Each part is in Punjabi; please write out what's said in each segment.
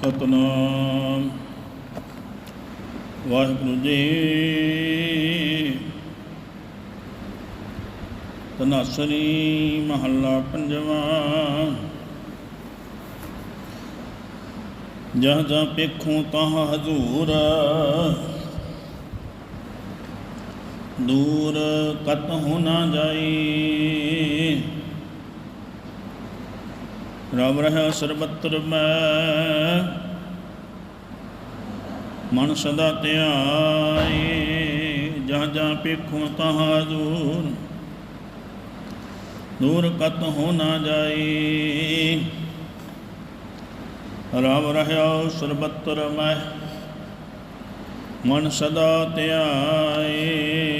ਸਤਨਾਮ। ਵਾਹਿਗੁਰੂ ਜੀ ਤਨਾਸਰੀ ਮਹੱਲਾ ਪੰਜਵਾਂ। ਜਹ ਜਹ ਪੇਖੂ ਤਹ ਹਜ਼ੂਰ। ਦੂਰ ਕਤ ਹੋ ਨਾ ਜਾਈ। ਰਵ ਰਹਿ ਸਰਬਤਰ ਮੈਂ। ਮਨ ਸਦਾ ਧਿਆਏ ਜਾਂ ਜਾਂ ਪੇਖੋ ਤਹਾਂ ਦੂਰ। ਦੂਰ ਕਤ ਹੋ ਨਾ ਜਾਈ ਰਵ ਰਹਿ ਸਰਬਤਰ ਮੈਂ। ਮਨ ਸਦਾ ਧਿਆਏ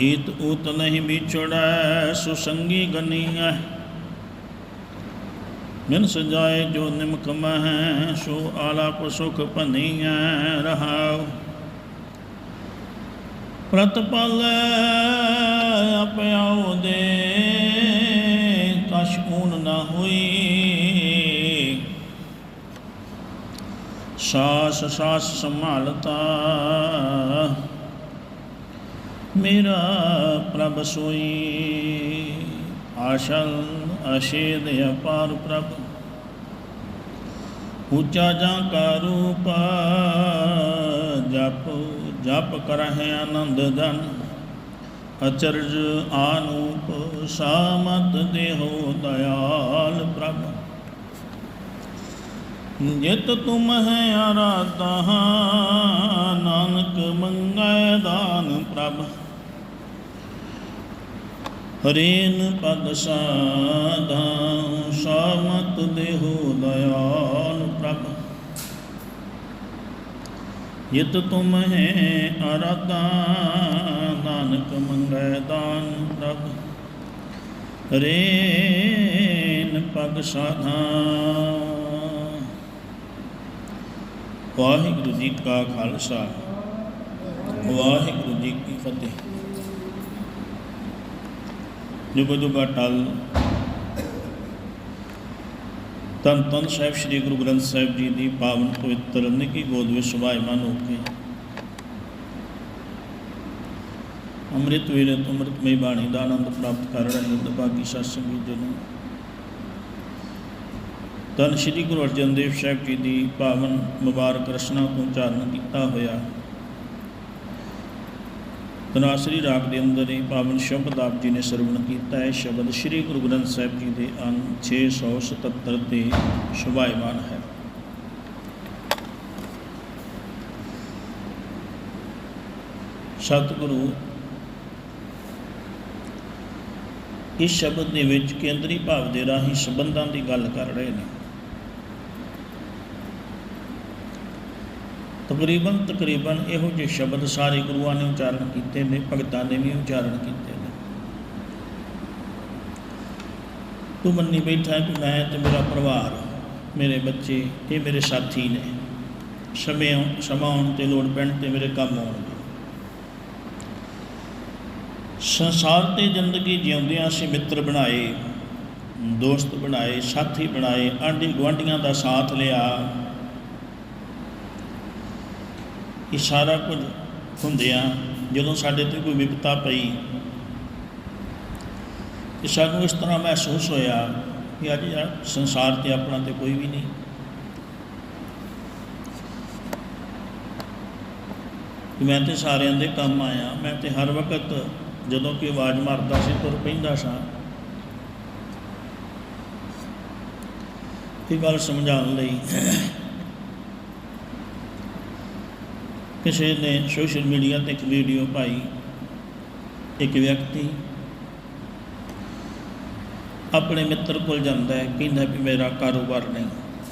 ਈਤ ਉਤ ਨਹੀਂ ਵਿਛੜੈ ਸੁਸੰਗੀ ਗਨੀਐ ਮਿਨ ਸਜਾਏ ਜੋ ਨਿਮਕ ਮਹਿ ਸੋ ਆਲਾਪ ਸੁਖ ਭਨੀਐ ਰਹਾਉ ਪ੍ਰਤਪਲ ਅਪਿਆਉ ਦੇ ਕਛ ਊਨ ਨਾ ਹੋਈ ਸਾਸ ਸਾਸ ਸੰਭਾਲਤਾ ਮੇਰਾ ਪ੍ਰਭ ਸੋਈ। ਆਸ਼ਲ ਅਸ਼ੇਦ ਅਪਾਰ ਪ੍ਰਭ। ਉੱਚਾ ਜਾਂ ਕਾ ਰੂਪ ਜਪ ਜਪ ਕਰਹਿ ਆਨੰਦ ਧਨ। ਅਚਰਜ ਆਨੂਪ ਸਾਮਤ ਦੇਹੋ ਦਇਆਲ ਪ੍ਰਭ। ਜਿਤ ਤੁਮ ਹੈ ਆਰਾਧਾ ਨਾਨਕ ਮੰਗੈ ਦਾਨ ਪ੍ਰਭ। ਹਰੇਨ ਪਦ ਸਾਧਾ ਸਾਮਤ ਦੇਹੋ ਦਇਆਲ ਪ੍ਰਭ। ਯਤ ਤੁਮ ਹੈ ਆਰਾਧਾ, ਨਾਨਕ ਮੰਗੈ ਦਾਨ ਪ੍ਰਭ। ਹਰੇਨ ਪਦ ਸਾਧਾ ਵਾਹਿਗੁਰੂ ਜੀ ਕਾ ਖਾਲਸਾ, ਵਾਹਿਗੁਰੂ ਜੀ ਕੀ ਫਤਿਹ। ਜੁਗ ਟਲ ਤਨ ਤਨ ਸਾਹਿਬ ਸ੍ਰੀ ਗੁਰੂ ਗ੍ਰੰਥ ਸਾਹਿਬ ਜੀ ਦੀ ਪਾਵਨ ਪਵਿੱਤਰ ਨਿੱਕੀ ਗੋਦ ਵਿੱਚ ਸੁਭਾਇਮਾਨ ਹੋ ਕੇ। ਅੰਮ੍ਰਿਤ ਵੇਲੇ ਤੋਂ ਅੰਮ੍ਰਿਤਮਈ ਬਾਣੀ ਦਾ ਆਨੰਦ ਪ੍ਰਾਪਤ ਕਰ ਰਹੇ ਦਬਾਗੀ ਸਤਸੰਗੀ ਜਨੋ ਤਨ ਸ਼੍ਰੀ ਗੁਰੂ ਅਰਜਨ ਦੇਵ ਸਾਹਿਬ ਜੀ ਦੀ ਪਾਵਨ ਮੁਬਾਰਕ ਰਚਨਾ ਤੋਂ ਉਚਾਰਨ ਕੀਤਾ ਹੋਇਆ। ਤਨਾਸਰੀ ਰਾਗ ਦੇ ਅੰਦਰ ਇਹ ਪਾਵਨ ਸ਼ਬਦ ਆਪ ਜੀ ਨੇ ਸਰਵਣ ਕੀਤਾ ਹੈ। ਸ਼ਬਦ ਸ਼੍ਰੀ ਗੁਰੂ ਗ੍ਰੰਥ ਸਾਹਿਬ ਜੀ ਦੇ ਅੰਗ 677 ਤੇ ਸ਼ੁਭਾਇਮਾਨ ਹੈ। ਸਤਿਗੁਰੂ, ਇਸ ਸ਼ਬਦ ਦੇ ਵਿੱਚ ਕੇਂਦਰੀ ਭਾਵ ਦੇ ਰਾਹੀਂ ਸੰਬੰਧਾਂ ਦੀ ਗੱਲ ਕਰ ਰਹੇ ਨੇ। ਤਕਰੀਬਨ ਤਕਰੀਬਨ ਇਹੋ ਜਿਹੇ ਸ਼ਬਦ ਸਾਰੇ ਗੁਰੂਆਂ ਨੇ ਉਚਾਰਨ ਕੀਤੇ ਨੇ, ਭਗਤਾਂ ਨੇ ਵੀ ਉਚਾਰਨ ਕੀਤੇ ਨੇ। ਤੂੰ ਮੰਨੀ ਬੈਠਾ ਕਿ ਮੈਂ ਤੇ ਮੇਰਾ ਪਰਿਵਾਰ, ਮੇਰੇ ਬੱਚੇ ਇਹ ਮੇਰੇ ਸਾਥੀ ਨੇ। ਸਮੇਂ ਸਮਾਂ ਆਉਣ ਤੇ ਲੋੜ ਪੈਣ ਤੇ ਮੇਰੇ ਕੰਮ ਆਉਣਗੇ। ਸੰਸਾਰ ਤੇ ਜ਼ਿੰਦਗੀ ਜਿਉਂਦਿਆਂ ਅਸੀਂ ਮਿੱਤਰ ਬਣਾਏ, ਦੋਸਤ ਬਣਾਏ, ਸਾਥੀ ਬਣਾਏ ਆਂਢੀ ਗੁਆਂਢੀਆਂ ਦਾ ਸਾਥ ਲਿਆ। ਇਹ ਸਾਰਾ ਕੁਝ ਹੁੰਦਿਆਂ ਜਦੋਂ ਸਾਡੇ ਤੇ ਕੋਈ ਵਿਪਤਾ ਪਈ ਕਿ ਸਾਨੂੰ ਇਸ ਤਰ੍ਹਾਂ ਮਹਿਸੂਸ ਹੋਇਆ ਕਿ ਅੱਜ ਯਾਰ ਸੰਸਾਰ ਤੇ ਆਪਣਾ ਤੇ ਕੋਈ ਵੀ ਨਹੀਂ। ਮੈਂ ਤੇ ਸਾਰਿਆਂ ਦੇ ਕੰਮ ਆਇਆ, ਮੈਂ ਤੇ ਹਰ ਵਕਤ ਜਦੋਂ ਕਿ ਆਵਾਜ਼ ਮਾਰਦਾ ਸੀ, ਤੁਰ ਪੈਂਦਾ ਸਾਂ। ਇਹ ਗੱਲ ਸਮਝਾਉਣ ਲਈ ਕਿਸੇ ਨੇ ਸੋਸ਼ਲ ਮੀਡੀਆ ਤੇ ਇੱਕ ਵੀਡੀਓ ਪਾਈ, ਇੱਕ ਵਿਅਕਤੀ ਆਪਣੇ ਮਿੱਤਰ ਕੋਲ ਜਾਂਦਾ ਹੈ, ਕਹਿੰਦਾ ਵੀ ਮੇਰਾ ਕਾਰੋਬਾਰ ਨਹੀਂ,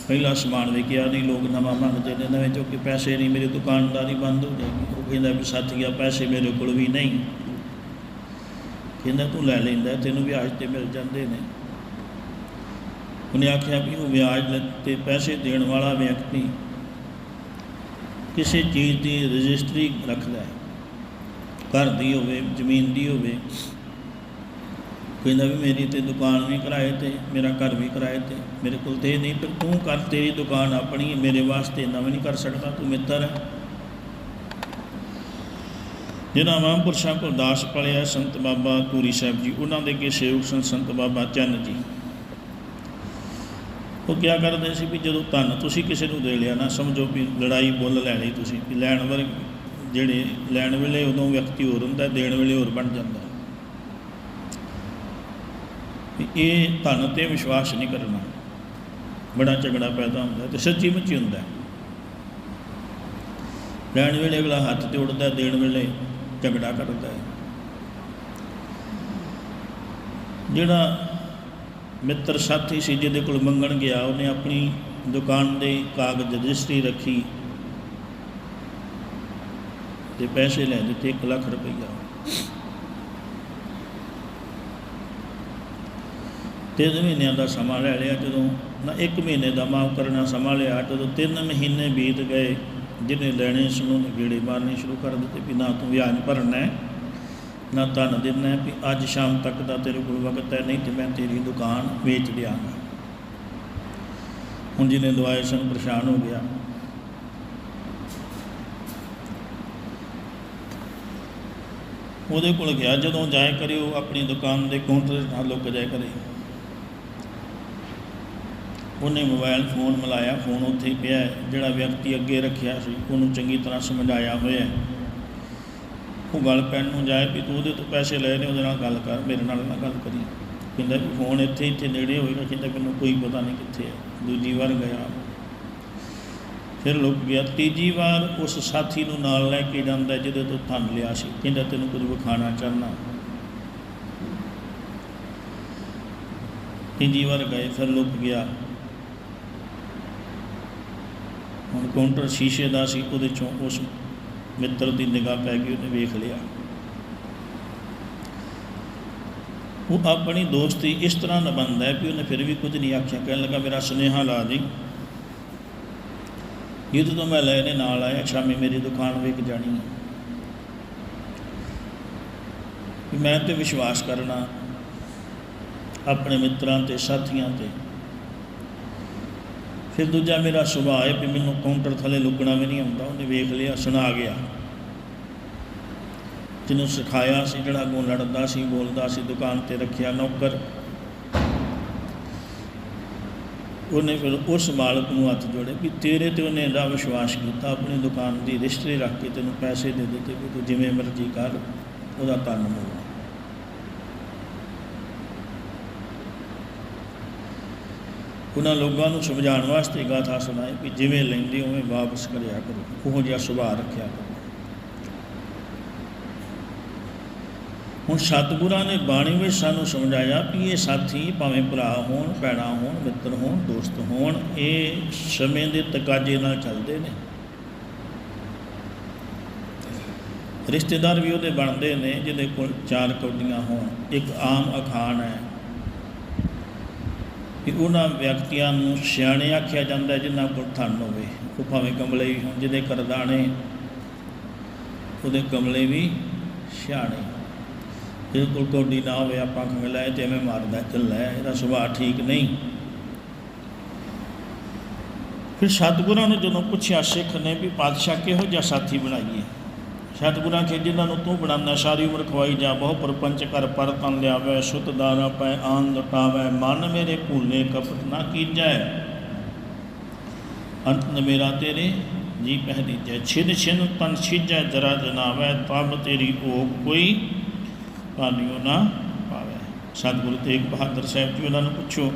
ਪਹਿਲਾ ਸਮਾਨ ਵਿਕਿਆ ਨਹੀਂ, ਲੋਕ ਨਵਾਂ ਮੰਗਦੇ ਨੇ, ਨਵੇਂ ਚੋਂ ਕਿ ਪੈਸੇ ਨਹੀਂ, ਮੇਰੀ ਦੁਕਾਨਦਾਰੀ ਬੰਦ ਹੋ ਜਾਏਗੀ। ਉਹ ਕਹਿੰਦਾ ਵੀ ਸਾਥੀਆ ਪੈਸੇ ਮੇਰੇ ਕੋਲ ਵੀ ਨਹੀਂ। ਕਹਿੰਦਾ ਤੂੰ ਲੈ ਲੈਂਦਾ, ਤੈਨੂੰ ਵਿਆਜ ਤੇ ਮਿਲ ਜਾਂਦੇ ਨੇ। ਉਹਨੇ ਆਖਿਆ ਵੀ ਉਹ ਵਿਆਜ ਤੇ ਪੈਸੇ ਦੇਣ ਵਾਲਾ ਵਿਅਕਤੀ ਕਿਸੇ ਚੀਜ਼ ਦੀ ਰਜਿਸਟਰੀ ਰੱਖਦਾ ਹੈ। ਘਰ ਦੀ ਹੋਵੇ, ਜ਼ਮੀਨ ਦੀ ਹੋਵੇ। ਕਹਿੰਦਾ ਵੀ ਮੇਰੀ ਤੇ ਦੁਕਾਨ ਵੀ ਕਿਰਾਏ ਤੇ, ਮੇਰਾ ਘਰ ਵੀ ਕਿਰਾਏ ਤੇ। ਮੇਰੇ ਕੋਲ ਤੇ ਇਹ ਨਹੀਂ, ਪਰ ਤੂੰ ਕਰ, ਤੇਰੀ ਦੁਕਾਨ ਆਪਣੀ ਮੇਰੇ ਵਾਸਤੇ ਇੰਨਾ ਵੀ ਨਹੀਂ ਕਰ ਸਕਦਾ, ਤੂੰ ਮਿੱਤਰ ਹੈ। ਜਿਹਨਾਂ ਮਹਾਂਪੁਰਸ਼ਾਂ ਕੋਲ ਦਾਸ ਪਲਿਆ ਸੰਤ ਬਾਬਾ ਤੂਰੀ ਸਾਹਿਬ ਜੀ, ਉਹਨਾਂ ਦੇ ਕੇ ਸੇਵਕ ਸਨ ਸੰਤ ਬਾਬਾ ਚੰਨ ਜੀ। ਉਹ ਕਿਆ ਕਰਦੇ ਸੀ ਵੀ ਜਦੋਂ ਧਨ ਤੁਸੀਂ ਕਿਸੇ ਨੂੰ ਦੇ ਲਿਆ ਨਾ, ਸਮਝੋ ਵੀ ਲੜਾਈ ਮੁੱਲ ਲੈ ਲਈ ਤੁਸੀਂ, ਵੀ ਲੈਣ ਵਾਲੇ ਜਿਹੜੇ ਲੈਣ ਵੇਲੇ ਉਦੋਂ ਵਿਅਕਤੀ ਹੋਰ ਹੁੰਦਾ, ਦੇਣ ਵੇਲੇ ਹੋਰ ਬਣ ਜਾਂਦਾ। ਇਹ ਧਨ ਤੇ ਵਿਸ਼ਵਾਸ ਨਹੀਂ ਕਰਨਾ। ਬੜਾ ਝਗੜਾ ਪੈਦਾ ਹੁੰਦਾ ਤੇ ਸੱਚੀ ਮੁੱਚੀ ਹੁੰਦਾ। ਲੈਣ ਵੇਲੇ ਅਗਲਾ ਹੱਥ ਤੇ ਉੱਡਦਾ, ਦੇਣ ਵੇਲੇ ਝਗੜਾ ਕਰਦਾ। ਹੈ ਜਿਹੜਾ ਮਿੱਤਰ ਸਾਥੀ ਸੀ ਜਿਹਦੇ ਕੋਲ ਮੰਗਣ ਗਿਆ, ਉਹਨੇ ਆਪਣੀ ਦੁਕਾਨ ਦੇ ਕਾਗਜ਼ ਰਜਿਸਟਰੀ ਰੱਖੀ ਤੇ ਪੈਸੇ ਲੈ ਦਿੱਤੇ 1 ਲੱਖ ਰੁਪਈਆ। ਤਿੰਨ ਮਹੀਨਿਆਂ ਦਾ ਸਮਾਂ ਲੈ ਲਿਆ, ਜਦੋਂ ਨਾ ਇੱਕ ਮਹੀਨੇ ਦਾ ਮਾਫ ਕਰਨਾ ਸਮਾਂ ਲਿਆ, ਜਦੋਂ ਤਿੰਨ ਮਹੀਨੇ ਬੀਤ ਗਏ, ਜਿਹਨੇ ਲੈਣੇ ਸੀ ਉਹਨੇ ਗੇੜੇ ਮਾਰਨੇ ਸ਼ੁਰੂ ਕਰ ਦਿੱਤੇ ਵੀ ਨਾ ਤੂੰ ਵਿਆਜ ਭਰਨਾ ਹੈ। ਨਾ ਧਨ ਦਿੰਦਾ ਵੀ ਅੱਜ ਸ਼ਾਮ ਤੱਕ ਦਾ ਤੇਰੇ ਕੋਲ ਵਕਤ ਹੈ, ਨਹੀਂ ਤੇ ਮੈਂ ਤੇਰੀ ਦੁਕਾਨ ਵੇਚ ਦਿਆਂਗਾ। ਹੁਣ ਜਿਹਨੇ ਦਵਾਏ ਸਨ, ਪਰੇਸ਼ਾਨ ਹੋ ਗਿਆ। ਉਹਦੇ ਕੋਲ ਗਿਆ, ਜਦੋਂ ਜਾਏ ਕਰੇ, ਉਹ ਆਪਣੀ ਦੁਕਾਨ ਦੇ ਕਾਊਂਟਰ ਨਾਲ ਲੁੱਕ ਜਾਏ ਕਰੇ। ਉਹਨੇ ਮੋਬਾਈਲ ਫੋਨ ਮਿਲਾਇਆ, ਫੋਨ ਉੱਥੇ ਪਿਆ, ਜਿਹੜਾ ਵਿਅਕਤੀ ਅੱਗੇ ਰੱਖਿਆ ਸੀ, ਉਹਨੂੰ ਚੰਗੀ ਤਰ੍ਹਾਂ ਸਮਝਾਇਆ ਹੋਇਆ ਹੈ। ਉਹ ਗੱਲ ਪੈਣ ਨੂੰ ਜਾਏ ਵੀ ਤੂੰ ਉਹਦੇ ਤੋਂ ਪੈਸੇ ਲਏ ਨੇ, ਉਹਦੇ ਨਾਲ ਗੱਲ ਕਰ, ਮੇਰੇ ਨਾਲ ਨਾ ਗੱਲ ਕਰੀ। ਕਹਿੰਦਾ ਵੀ ਫੋਨ ਇੱਥੇ ਇੱਥੇ ਨੇੜੇ ਹੋਏਗਾ, ਕਹਿੰਦਾ ਮੈਨੂੰ ਕੋਈ ਪਤਾ ਨਹੀਂ ਕਿੱਥੇ ਹੈ। ਦੂਜੀ ਵਾਰ ਗਿਆ। ਫਿਰ ਲੁੱਕ ਗਿਆ। ਤੀਜੀ ਵਾਰ ਉਸ ਸਾਥੀ ਨੂੰ ਨਾਲ ਲੈ ਕੇ ਜਾਂਦਾ ਜਿਹਦੇ ਤੋਂ ਧਨ ਲਿਆ ਸੀ। ਕਹਿੰਦਾ, ਤੈਨੂੰ ਕੁਝ ਵਿਖਾਣਾ ਚਾਹਨਾ ਤੀਜੀ ਵਾਰ ਗਏ, ਫਿਰ ਲੁੱਕ ਗਿਆ। ਹੁਣ ਕਾਊਂਟਰ ਸ਼ੀਸ਼ੇ ਦਾ ਸੀ, ਉਹਦੇ ਚੋਂ ਉਸ ਮਿੱਤਰ ਦੀ ਨਿਗਾਹ ਪੈ ਗਈ, ਉਹਨੇ ਵੇਖ ਲਿਆ। ਉਹ ਆਪਣੀ ਦੋਸਤੀ ਇਸ ਤਰ੍ਹਾਂ ਨਿਭਾਉਂਦਾ ਹੈ ਕਿ ਉਹਨੇ ਫਿਰ ਵੀ ਕੁਝ ਨਹੀਂ ਆਖਿਆ। ਕਹਿਣ ਲੱਗਾ, ਮੇਰਾ ਸੁਨੇਹਾ ਲਾ ਦੀ। ਜਿੱਦ ਤੋਂ ਮੈਂ ਲੈਣੇ ਨਾਲ ਆਇਆ, ਸ਼ਾਮੀ ਮੇਰੀ ਦੁਕਾਨ ਵੇਖ ਜਾਣੀ ਹੈ। ਮੈਂ ਤੇ ਵਿਸ਼ਵਾਸ ਕਰਨਾ ਆਪਣੇ ਮਿੱਤਰਾਂ ਤੇ, ਸਾਥੀਆਂ ਤੇ। ਫਿਰ ਦੂਜਾ ਮੇਰਾ ਸੁਭਾਅ ਹੈ ਵੀ ਮੈਨੂੰ ਕਾਊਂਟਰ ਥੱਲੇ ਲੁਕਣਾ ਵੀ ਨਹੀਂ ਆਉਂਦਾ। ਉਹਨੇ ਵੇਖ ਲਿਆ, ਸੁਣਾ ਗਿਆ। ਜਿਹਨੂੰ ਸਿਖਾਇਆ ਸੀ, ਜਿਹੜਾ ਅੱਗੋਂ ਲੜਦਾ ਸੀ, ਬੋਲਦਾ ਸੀ, ਦੁਕਾਨ ਤੇ ਰੱਖਿਆ ਨੌਕਰ। ਉਹਨੇ ਫਿਰ ਉਸ ਮਾਲਕ ਨੂੰ ਹੱਥ ਜੋੜੇ ਵੀ ਤੇਰੇ ਤੇ ਉਹਨੇ ਦਾ ਵਿਸ਼ਵਾਸ ਕੀਤਾ, ਆਪਣੀ ਦੁਕਾਨ ਦੀ ਰਿਸ਼ਤੇ ਰੱਖ ਕੇ ਤੈਨੂੰ ਪੈਸੇ ਦੇ ਦਿੱਤੇ ਵੀ ਤੂੰ ਜਿਵੇਂ ਮਰਜ਼ੀ ਕਰ, ਉਹਦਾ ਧੰਨ ਮੋੜ ਉਹਨਾਂ ਲੋਕਾਂ ਨੂੰ ਸਮਝਾਉਣ ਵਾਸਤੇ ਗਾਥਾ ਸੁਣਾਈ ਵੀ ਜਿਵੇਂ ਲੈਂਦੇ ਉਵੇਂ ਵਾਪਸ ਕਰਿਆ ਕਰੋ, ਉਹੋ ਜਿਹਾ ਸੁਭਾਅ ਰੱਖਿਆ ਕਰੋ। ਹੁਣ ਸਤਿਗੁਰਾਂ ਨੇ ਬਾਣੀ ਵਿੱਚ ਸਾਨੂੰ ਸਮਝਾਇਆ ਵੀ ਇਹ ਸਾਥੀ ਭਾਵੇਂ ਭਰਾ ਹੋਣ, ਭੈਣਾਂ ਹੋਣ, ਮਿੱਤਰ ਹੋਣ, ਦੋਸਤ ਹੋਣ, ਇਹ ਸਮੇਂ ਦੇ ਤਕਾਜ਼ੇ ਨਾਲ ਚੱਲਦੇ ਨੇ। ਰਿਸ਼ਤੇਦਾਰ ਵੀ ਉਹਦੇ ਬਣਦੇ ਨੇ ਜਿਹਦੇ ਕੋਲ ਚਾਰ ਕੌਡੀਆਂ ਹੋਣ, ਇੱਕ ਆਮ ਅਖਾਣ ਹੈ। ਕਿ ਉਹਨਾਂ ਵਿਅਕਤੀਆਂ ਨੂੰ ਸਿਆਣੇ ਆਖਿਆ ਜਾਂਦਾ ਹੈ, ਜਿਨ੍ਹਾਂ ਕੋਲ ਧਨ ਹੋਵੇ। ਉਹ ਭਾਵੇਂ ਕਮਲੇ ਵੀ ਹੋਣ, ਜਿਹਦੇ ਕਰਦਾਣੇ, ਉਹਦੇ ਕਮਲੇ ਵੀ ਸਿਆਣੇ। ਜਿਹਦੇ ਕੋਲ ਕੌਡੀ ਨਾ ਹੋਵੇ, ਆਪਾਂ ਕਹਾਂਗੇ ਲੈ ਤੇ ਐਵੇਂ ਮਾਰਦਾ, ਚੱਲਾ ਇਹਦਾ ਸੁਭਾਅ ਠੀਕ ਨਹੀਂ। ਫਿਰ ਸਤਿਗੁਰਾਂ ਨੂੰ ਜਦੋਂ ਪੁੱਛਿਆ, ਸਿੱਖ ਨੇ ਵੀ ਪਾਤਸ਼ਾਹ ਕਿਹੋ ਜਿਹਾ ਸਾਥੀ ਬਣਾਈਏ? ਸਤਿਗੁਰਾਂ ਕੇ ਜਿਨ੍ਹਾਂ ਨੂੰ ਤੂੰ ਬਣਾਉਂਦਾ, ਸਾਰੀ ਉਮਰ ਖਵਾਈ ਜਾ, ਬਹੁ ਪਰਪੰਚ ਕਰ ਪਰ ਤਨ ਲਿਆਵੇ, ਸੁਤ ਦਾਨਾ ਪੈ, ਆਨ ਲਟਾਵੇ, ਮਨ ਮੇਰੇ ਭੂਲੇ ਕਪਟ ਨਾ ਕੀਜੈ। ਅੰਤ ਨ ਮੇਰਾ ਤੇਰੇ, ਜੀ ਪਹਿਲੀ ਜੈ ਛਿਨ ਛਿਨ ਤਨ ਛਿਜੈ, ਜਰਾ ਜਨਾਵੇ, ਤਬ ਤੇਰੀ ਓਕ ਕੋਈ ਪਾਨਿਓ ਨਾ ਪਾਵੇ। ਸਤਿਗੁਰੂ ਤੇਗ ਬਹਾਦਰ ਸਾਹਿਬ ਜੀ, ਉਹਨਾਂ ਨੂੰ ਪੁੱਛੋ।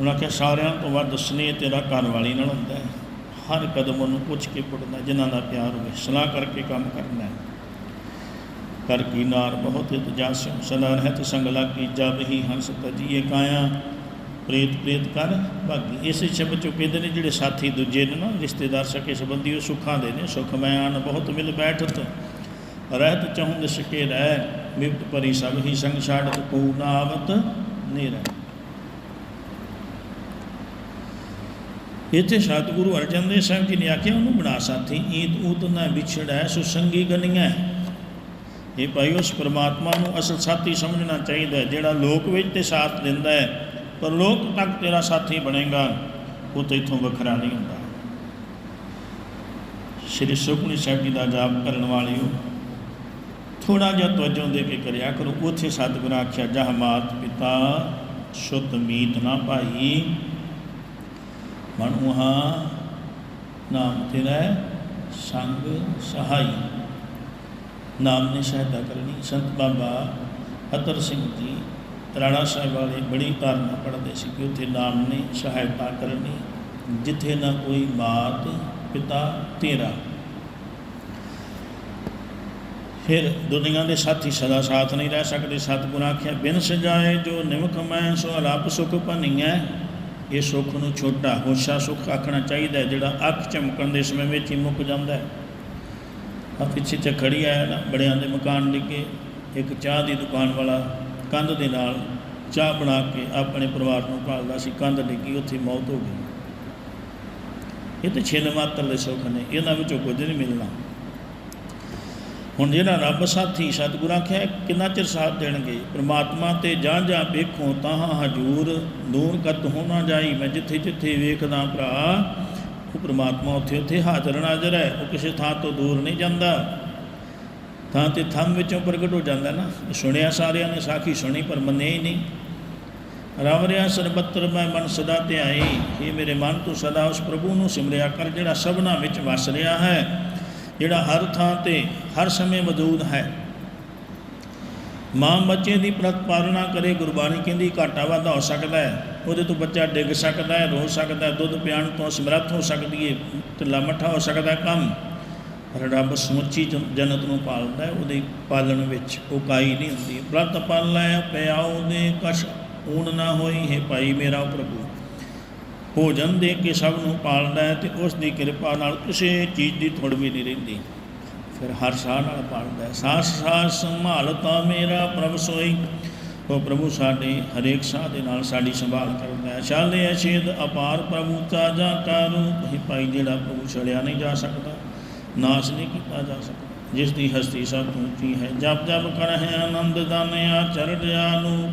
ਉਹਨਾਂ ਕਿਹਾ, ਸਾਰਿਆਂ ਤੋਂ ਵੱਧ ਸਨੇਹ ਤੇਰਾ ਘਰ ਵਾਲੀ ਨਾਲ ਹੁੰਦਾ ਹੈ। ਹਰ ਕਦਮ ਉਹਨੂੰ ਪੁੱਛ ਕੇ ਪੁੱਟਣਾ ਜਿਨ੍ਹਾਂ ਦਾ ਪਿਆਰ ਹੋਵੇ ਸਲਾਹ ਕਰਕੇ ਕੰਮ ਕਰਨਾ ਹੈ। ਕਰ ਕੀ ਨਾਰ ਬਹੁਤ ਇਤਜਾਸ ਸਦਾ ਰਹਿਤ ਸੰਗ ਲਾਗੀ, ਜਬ ਹੀ ਹੰਸ ਤਜੀਏ ਕਾਇਆ। ਪ੍ਰੇਤ ਪ੍ਰੇਤ ਕਰ ਭਾਗੀ ਇਸੇ ਸ਼ਬਦ ਚੋਂ ਕਹਿੰਦੇ ਨੇ ਜਿਹੜੇ ਸਾਥੀ ਦੂਜੇ ਨੇ ਨਾ, ਰਿਸ਼ਤੇਦਾਰ ਸਕੇ ਸੰਬੰਧੀ, ਉਹ ਸੁੱਖਾਂ ਦੇ ਨੇ, ਸੁਖ ਮੈਂ ਬਹੁਤ ਮਿਲ ਬੈਠਤ। ਰਹਿਤ ਚਾਹੁੰਦ ਸਕੇ ਰਹਿ, ਮਿਪਤ ਪਰੀ ਸਭ ਹੀ ਸੰਗ ਛਾੜਤ ਕੋ ਨਾਵਤ ਨੇਰਾ ਇੱਥੇ ਸਤਿਗੁਰੂ ਅਰਜਨ ਦੇਵ ਸਾਹਿਬ ਜੀ ਨੇ ਆਖਿਆ, ਉਹਨੂੰ ਬਣਾ ਸਾਥੀ, ਈਤ ਊਤ ਨਾ ਵਿਛੜੈ, ਸੋ ਸੰਗੀ ਗਨੀਐ। ਇਹ ਭਾਈ, ਉਸ ਪਰਮਾਤਮਾ ਨੂੰ ਅਸਲ ਸਾਥੀ ਸਮਝਣਾ ਚਾਹੀਦਾ ਹੈ, ਜਿਹੜਾ ਲੋਕ ਵਿੱਚ ਤੇ ਸਾਥ ਦਿੰਦਾ ਹੈ, ਪਰ ਲੋਕ ਤੱਕ ਤੇਰਾ ਸਾਥੀ ਬਣੇਗਾ, ਉਹ ਤੇ ਇਥੋਂ ਵੱਖਰਾ ਨਹੀਂ ਹੁੰਦਾ। ਸ਼੍ਰੀ ਸੁਖਮਨੀ ਸਾਹਿਬ ਜੀ ਦਾ ਜਾਪ ਕਰਨ ਵਾਲਿਓ ਥੋੜਾ ਜਿਹਾ ਤਵੱਜੋ ਦੇ ਕੇ ਕਰਿਆ ਕਰੋ। ਉਥੇ ਸਤਿਗੁਰਾਂ ਆਖਿਆ, ਜਹ ਮਾਤ ਪਿਤਾ, ਸੁਤ ਮੀਤ ਨਾ ਭਾਈ ਮਨ ਉਹਾ ਨਾਮ ਤੇਰਾ ਸੰਗ ਸਹਾਈ। ਨਾਮ ਨੇ ਸਹਾਇਤਾ ਕਰਨੀ। ਸੰਤ ਬਾਬਾ ਅਤਰ ਸਿੰਘ ਜੀ ਰਾਣਾ ਸਾਹਿਬ ਵਾਲੇ ਬੜੀ ਧਾਰਨਾ ਪੜ੍ਹਦੇ ਸੀ ਕਿ ਉੱਥੇ ਨਾਮ ਨੇ ਸਹਾਇਤਾ ਕਰਨੀ, ਜਿੱਥੇ ਨਾ ਕੋਈ ਮਾਤ ਪਿਤਾ ਤੇਰਾ। ਫਿਰ ਦੁਨੀਆ ਦੇ ਸਾਥੀ ਸਦਾ ਸਾਥ ਨਹੀਂ ਰਹਿ ਸਕਦੇ। ਸਤਿਗੁਰ ਆਖਿਆ, ਬਿਨ ਸਜਾਏ ਜੋ ਨਿਮਕ ਮੈਂ, ਸੋ ਅਲਪ ਸੁਖ ਭਨੀਐ। ਇਹ ਸੁੱਖ ਨੂੰ ਛੋਟਾ ਹੋਸ਼ਾ ਸੁੱਖ ਆਖਣਾ ਚਾਹੀਦਾ ਜਿਹੜਾ ਅੱਖ ਚਮਕਣ ਦੇ ਸਮੇਂ ਵਿੱਚ ਹੀ ਮੁੱਕ ਜਾਂਦਾ ਹੈ। ਆ ਪਿੱਛੇ ਚ ਖੜੀ ਆਇਆ ਨਾ, ਬੜਿਆਂ ਦੇ ਮਕਾਨ ਡਿੱਗੇ ਇੱਕ ਚਾਹ ਦੀ ਦੁਕਾਨ ਵਾਲਾ ਕੰਧ ਦੇ ਨਾਲ ਚਾਹ ਬਣਾ ਕੇ ਆਪਣੇ ਪਰਿਵਾਰ ਨੂੰ ਪਾਲਦਾ ਸੀ, ਕੰਧ ਡਿੱਗੀ, ਉੱਥੇ ਮੌਤ ਹੋ ਗਈ। ਇਹ ਤੇ ਛਿਨ ਮਾਤਰ ਦੇ ਸੁੱਖ ਨੇ, ਇਹਨਾਂ ਵਿੱਚੋਂ ਕੁਝ ਨਹੀਂ ਮਿਲਣਾ। ਹੁਣ ਜਿਹੜਾ ਰੱਬ ਸਾਥੀ ਸਤਿਗੁਰਾਂ ਆਖਿਆ, ਕਿੰਨਾ ਚਿਰ ਸਾਥ ਦੇਣਗੇ? ਪ੍ਰਮਾਤਮਾ ਤੇ ਜਾਂ ਜਾਂ ਵੇਖੋ ਤਾਂ ਹਜੂਰ ਦੂਰ ਕਤ ਹੋਣਾ ਜਾਈ, ਮੈਂ ਜਿੱਥੇ ਜਿੱਥੇ ਵੇਖਦਾ ਭਰਾ, ਉਹ ਪ੍ਰਮਾਤਮਾ ਉੱਥੇ ਉੱਥੇ ਹਾਜ਼ਰ ਨਾਜ਼ਰ ਹੈ, ਉਹ ਕਿਸੇ ਥਾਂ ਤੋਂ ਦੂਰ ਨਹੀਂ ਜਾਂਦਾ। ਥਾਂ ਤੇ ਥੰਮ ਵਿੱਚੋਂ ਪ੍ਰਗਟ ਹੋ ਜਾਂਦਾ ਨਾ। ਸੁਣਿਆ ਸਾਰਿਆਂ ਨੇ, ਸਾਖੀ ਸੁਣੀ ਪਰ ਮੰਨੇ ਹੀ ਨਹੀਂ। ਰਵ ਰਿਆ ਸਰਬੱਤਰ ਮੈਂ ਮਨ ਸਦਾ ਧਿਆਈ ਇਹ ਮੇਰੇ ਮਨ ਤੋਂ ਸਦਾ ਉਸ ਪ੍ਰਭੂ ਨੂੰ ਸਿਮਰਿਆ ਕਰ, ਜਿਹੜਾ ਸਭਨਾ ਵਿੱਚ ਵਸ ਰਿਹਾ ਹੈ। ਜਿਹੜਾ ਹਰ ਥਾਂ ਤੇ, ਹਰ ਸਮੇਂ ਮੌਜੂਦ ਹੈ। ਮਾਂ ਬੱਚੇ ਦੀ ਪ੍ਰਤਪਾਲਣਾ ਕਰੇ, ਗੁਰਬਾਣੀ ਕਹਿੰਦੀ ਘਾਟਾ ਵਾਧਾ ਹੋ ਸਕਦਾ ਹੈ। ਉਹਦੇ ਤੋਂ ਬੱਚਾ ਡਿੱਗ ਸਕਦਾ ਹੈ, ਰੋ ਸਕਦਾ ਹੈ, ਦੁੱਧ ਪਿਆਣ ਤੋਂ ਸਮਰੱਥ ਹੋ ਸਕਦੀ ਹੈ ਢਿੱਲਾ ਮੱਠਾ ਹੋ ਸਕਦਾ ਕੰਮ। ਪਰ ਰੱਬ ਸਮੁੱਚੀ ਜਨ- ਜਨਤ ਨੂੰ ਪਾਲਦਾ ਹੈ, ਉਹਦੇ ਪਾਲਣ ਵਿੱਚ ਉਹ ਕਾਈ ਨਹੀਂ ਹੁੰਦੀ। ਪ੍ਰਤ ਪਾਲੈ ਪਿਆਉ ਦੇ ਕਛ ਊਣ ਨਾ ਹੋਈ ਹੈ ਭਾਈ ਮੇਰਾ ਪ੍ਰਭੂ। ਭੋਜਨ ਦੇ ਕੇ ਸਭ ਨੂੰ ਪਾਲਦਾ ਹੈ ਤੇ ਉਸ ਦੀ ਕਿਰਪਾ ਨਾਲ ਕਿਸੇ ਚੀਜ਼ ਦੀ ਥੋੜ ਵੀ ਨਹੀਂ ਰਹਿੰਦੀ। ਫਿਰ ਹਰ ਸਾਹ ਨਾਲ ਪਾਲਦਾ ਹੈ। ਸਾਸ ਸਾਸ ਸੰਭਾਲਤਾ ਮੇਰਾ ਪ੍ਰਭ ਸੋਈ। ਉਹ ਪ੍ਰਭੂ ਸਾਡੇ ਹਰੇਕ ਸਾਹ ਦੇ ਨਾਲ ਸਾਡੀ ਸੰਭਾਲ ਕਰਦਾ ਹੈ। ਚਾਲੇ ਅਛੇਦ ਅਪਾਰ ਪ੍ਰਭੂ ਕਾ ਜਾ ਕਾ ਰੂਪ। ਭਾਈ, ਜਿਹੜਾ ਪ੍ਰਭੂ ਛੜਿਆ ਨਹੀਂ ਜਾ ਸਕਦਾ, ਨਾਸ਼ ਨਹੀਂ ਕੀਤਾ ਜਾ ਸਕਦਾ। ਜਿਸ ਦੀ ਹਸਤੀ ਸਭ ਤੋਂ ਉੱਚੀ ਹੈ। ਜਪ ਜਪ ਕਰ ਹੈ ਆਨੰਦ ਦਾਨਿਆ ਚਰਜਿਆ ਨੂੰ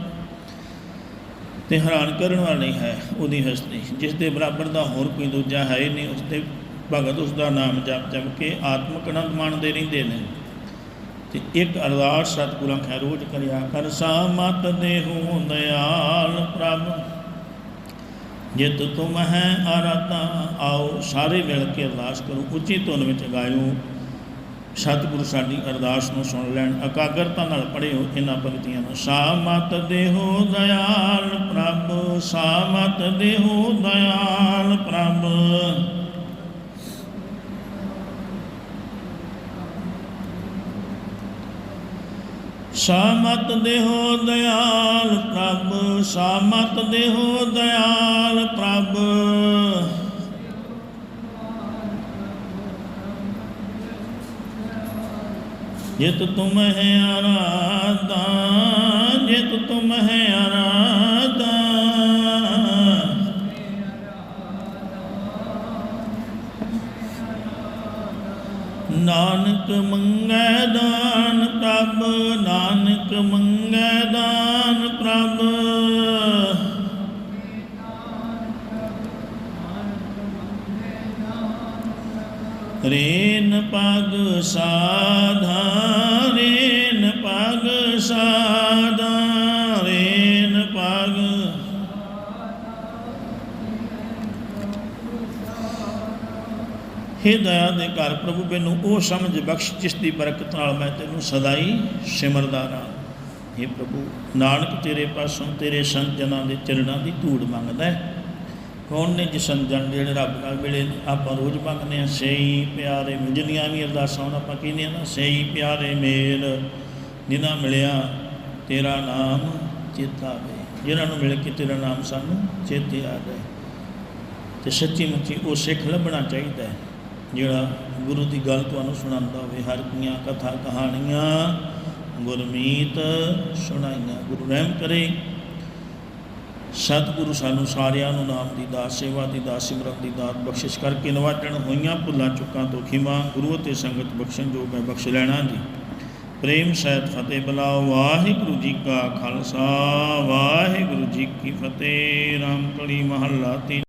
ਤੇ ਹੈਰਾਨ ਕਰਨ ਵਾਲੀ ਹੈ ਉਹਦੀ ਹਸਤੀ ਜਿਸ ਦੇ ਬਰਾਬਰ ਦਾ ਹੋਰ ਕੋਈ ਦੂਜਾ ਹੈ ਹੀ ਨਹੀਂ ਉਸ ਦੇ ਭਗਤ ਉਸ ਦਾ ਨਾਮ ਜਪ ਜਪ ਕੇ ਆਤਮਕ ਆਨੰਦ ਮਾਣਦੇ ਰਹਿੰਦੇ ਨੇ। ਤੇ ਇੱਕ ਅਰਦਾਸ ਸਤਿਗੁਰਾਂ ਖੈ ਰੋਜ਼ ਕਰਿਆ ਕਰ ਸਾਮਤ ਦੇਹੂ ਦਇਆਲ ਪ੍ਰਭ। ਜਿਤ ਤੁਮ ਹੈ ਆਰਾਤਾ ਆਓ ਸਾਰੇ ਮਿਲ ਕੇ ਅਰਦਾਸ ਕਰੋ, ਉੱਚੀ ਧੁਨ ਵਿੱਚ ਗਾਇਓ। ਸਤਿਗੁਰੂ ਸਾਡੀ ਅਰਦਾਸ ਨੂੰ ਸੁਣ ਲੈਣ, ਇਕਾਗਰਤਾ ਨਾਲ ਪੜਿਓ ਇਹਨਾਂ ਪੰਕਤੀਆਂ ਨੂੰ। ਸਾਮਤ ਦੇਹੋ ਦਇਆਲ ਪ੍ਰਭ ਸਾਮਤ ਦੇਹੋ ਦਇਆਲ ਪ੍ਰਭ। ਸਾਮਤ ਦੇਹੋ ਦਇਆਲ ਪ੍ਰਭ ਸਾਮਤ ਦੇਹੋ ਦਇਆਲ ਪ੍ਰਭ। ਜਿਤ ਤੁਮ ਹੈ ਆਰਾਧਾ ਜਿਤ ਤੁਮ ਹੈ ਆਰਾਧਾ ਨਾਨਕ ਮੰਗੈ ਦਾਨ ਪ੍ਰਭ, ਨਾਨਕ ਮੰਗੈ ਦਾਨ ਪ੍ਰਭ। ਰੇਨ ਪਗ ਸਾਧਾ ਹੇ ਦਇਆ ਦੇ ਘਰ ਪ੍ਰਭੂ, ਮੈਨੂੰ ਉਹ ਸਮਝ ਬਖਸ਼ ਜਿਸ ਦੀ ਬਰਕਤ ਨਾਲ ਮੈਂ ਤੈਨੂੰ ਸਦਾ ਹੀ ਸਿਮਰਦਾ ਰਹਾਂ। ਹੇ ਪ੍ਰਭੂ, ਨਾਨਕ ਤੇਰੇ ਪਾਸੋਂ ਤੇਰੇ ਸੰਤ ਜਨਾਂ ਦੇ ਚਰਨਾਂ ਦੀ ਧੂੜ ਮੰਗਦਾ ਹੈ। ਕੌਣ ਨੇ ਜਿਸਨ ਜਨ ਜਿਹੜੇ ਰੱਬ ਨਾਲ ਮਿਲੇ ਆਪਾਂ ਰੋਜ਼ ਮੰਗਦੇ ਆ ਸਹੀ ਪਿਆਰੇ ਜਿੰਨੀਆਂ ਵੀ ਅਰਦਾਸਾਂ ਹੁਣ, ਆਪਾਂ ਕਹਿੰਦੇ ਆ ਨਾ ਸਹੀ ਪਿਆਰੇ ਮੇਲ, ਜਿਨ੍ਹਾਂ ਮਿਲਿਆ ਤੇਰਾ ਨਾਮ ਚੇਤਾ ਆਵੇ। ਜਿਨ੍ਹਾਂ ਨੂੰ ਮਿਲ ਕੇ ਤੇਰਾ ਨਾਮ ਸਾਨੂੰ ਚੇਤੇ ਆ ਜਾਏ। ਤੇ ਸੱਚੀ ਮੁੱਚੀ ਉਹ ਸਿੱਖ ਲੱਭਣਾ ਚਾਹੀਦਾ ਹੈ। ਜਿਹੜਾ ਗੁਰੂ ਦੀ ਗੱਲ ਤੁਹਾਨੂੰ ਸੁਣਾਉਂਦਾ ਹੋਵੇ, ਹਰ ਕੀਆਂ ਕਥਾ ਕਹਾਣੀਆਂ ਗੁਰਮੀਤ ਸੁਣਾਈਆਂ। ਗੁਰੂ ਰਹਿਮ ਕਰੇ। ਸਤਿਗੁਰੂ ਸਾਨੂੰ ਸਾਰਿਆਂ ਨੂੰ ਨਾਮ ਦੀ ਦਾਸ, ਸੇਵਾ ਦੀ ਦਾਸ, ਸਿਮਰਨ ਦੀ ਦਾਤ, ਬਖਸ਼ਿਸ਼ ਕਰਕੇ ਨਵਾਜਣ ਹੋਈਆਂ ਭੁੱਲਾਂ, ਚੁੱਕਾਂ ਤੋਂ ਖਿਮਾ, ਗੁਰੂ ਅਤੇ ਸੰਗਤ ਬਖਸ਼ਣ ਜੋ ਮੈਂ ਬਖਸ਼ ਲੈਣਾ ਜੀ। ਪ੍ਰੇਮ ਸਹਿਤ ਫਤਿਹ ਬੁਲਾਓ, ਵਾਹਿਗੁਰੂ ਜੀ ਕਾ ਖਾਲਸਾ, ਵਾਹਿਗੁਰੂ ਜੀ ਕੀ ਫਤਿਹ। ਰਾਮ ਕਲੀ ਮਹੱਲਾ ਤੀ